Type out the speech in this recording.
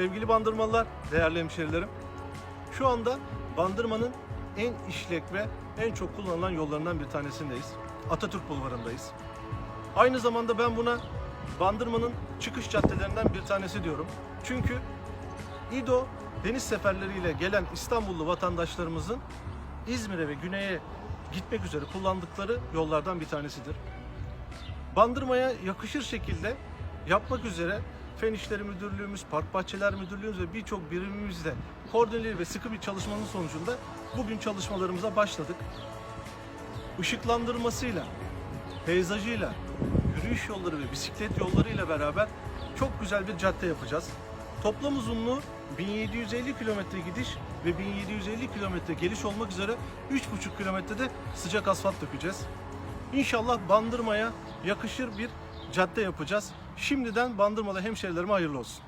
Sevgili Bandırmalılar, değerli hemşerilerim. Şu anda Bandırma'nın en işlek ve en çok kullanılan yollarından bir tanesindeyiz. Atatürk Bulvarı'ndayız. Aynı zamanda ben buna Bandırma'nın çıkış caddelerinden bir tanesi diyorum. Çünkü İdo deniz seferleriyle gelen İstanbullu vatandaşlarımızın İzmir'e ve güneye gitmek üzere kullandıkları yollardan bir tanesidir. Bandırma'ya yakışır şekilde yapmak üzere Fen İşleri Müdürlüğümüz, Park Bahçeler Müdürlüğümüz ve birçok birimimizle koordineli ve sıkı bir çalışmanın sonucunda bugün çalışmalarımıza başladık. Işıklandırmasıyla, peyzajıyla, yürüyüş yolları ve bisiklet yollarıyla beraber çok güzel bir cadde yapacağız. Toplam uzunluğu 1750 kilometre gidiş ve 1750 kilometre geliş olmak üzere 3,5 kilometrede sıcak asfalt dökeceğiz. İnşallah Bandırma'ya yakışır bir cadde yapacağız. Şimdiden Bandırmalı hemşerilerime hayırlı olsun.